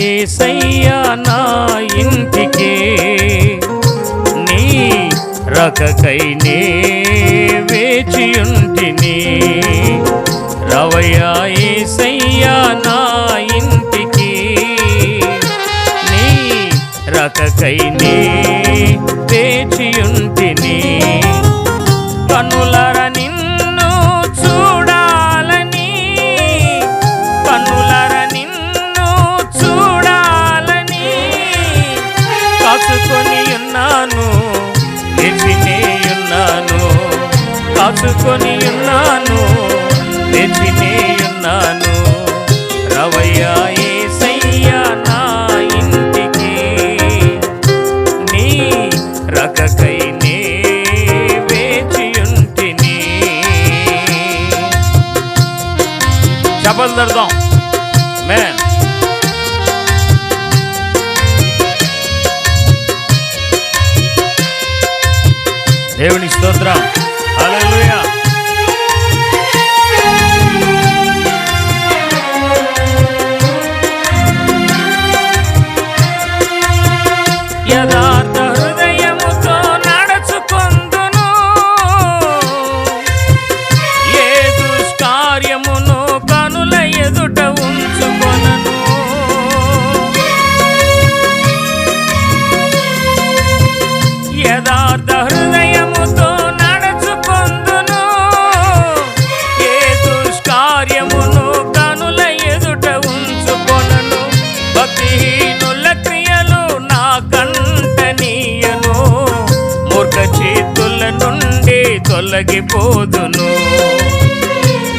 ఏసయ్యా నా ఇంటికి? నీ రకకై నే వేచియుంటిని రవయ్యా ఏసయ్యా నా ఇంటికి? నీ రకకై నే వేచియుంటిని దాచుకొని ఉన్నాను నిలిచినే ఉన్నాను. రవయ్యా ఏసయ్యా నా ఇంటికి నీ రకకై నే వేచియుంటిని చపలు దడదాం మేన్ దేవుని స్తోత్రం. ಯದಾ తొలగిపోదును.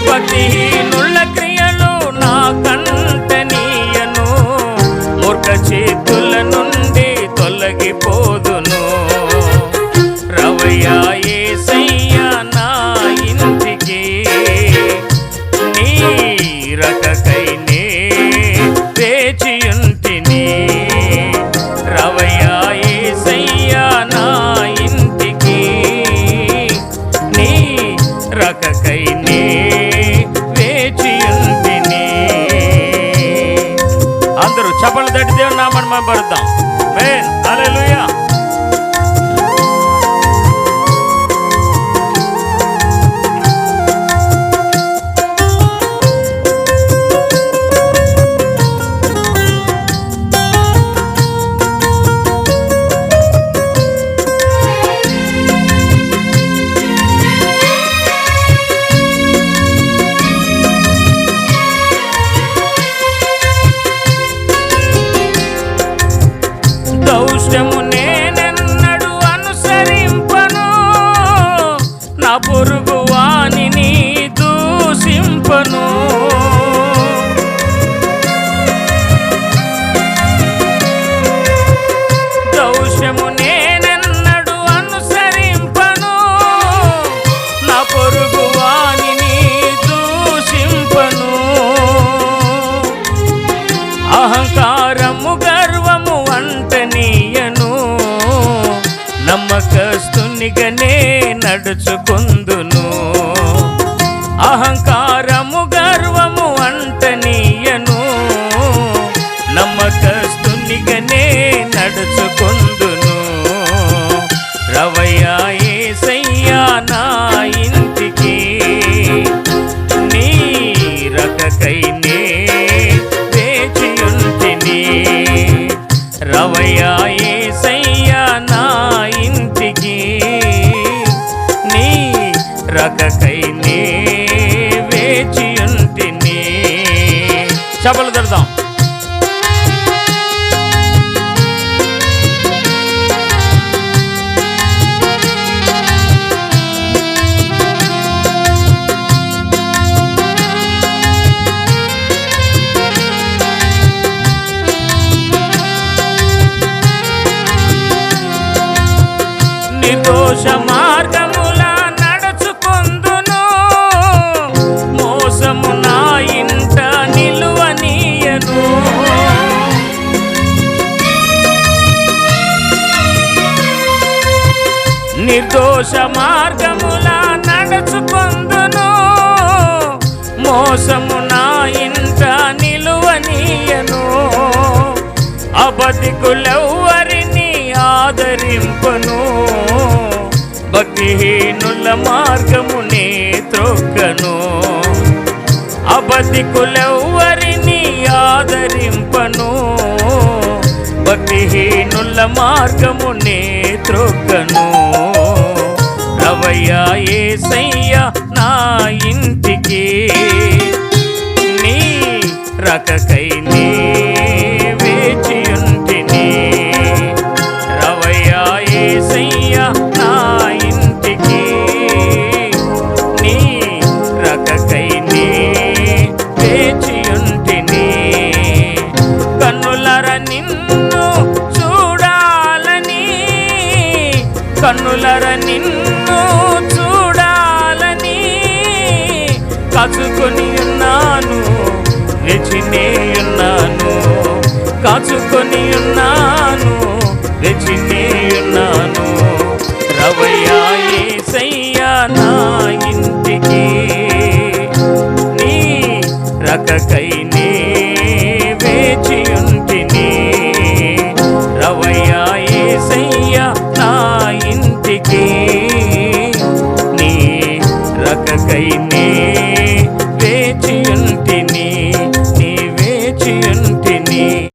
పతిహీనుల క్రియలు నా కంటనీయను మూర్ఖ చేతుల నుండి తొలగిపోదును. తట్టి దేవుని మనం పరుద్దాం మేన్ అలెలుయా నమ్మకస్తునిగనే నడుచుకుందును. అహంకారము గర్వము అంటనీయను నమ్మకస్తునిగనే నడుచుకుందును. రవయ్యా ఏసయ్యా నా ఇంటికి నీ రకకై నే వేచియుంటిని. రవయ్యా రకకై నే నిర్దోష మార్గముల నడుచుకొందును. మోసము నా ఇంట నిలువనీయను. అబద్ధికులెవ్వరిని ఆదరింపను. భక్తిహీనుల మార్గమునే త్రొక్కను. అబద్ధికులెవ్వరిని ఆదరింపను. భక్తిహీనుల మార్గమునే త్రొక్కను. రవయ్య ఏసయ్య నా ఇంటికి. నీ రకకై నీ కాచుకొని ఉన్నాను రెచినే ఉన్నాను. కాచుకొని ఉన్నాను రెచినే ఉన్నాను. రవయ్యా ఏసయ్యా నా ఇంటికి నీ రకకై వేచియుంటిని రవయ్యా సయ్యా నా ఇంటికి నీ రకకై నే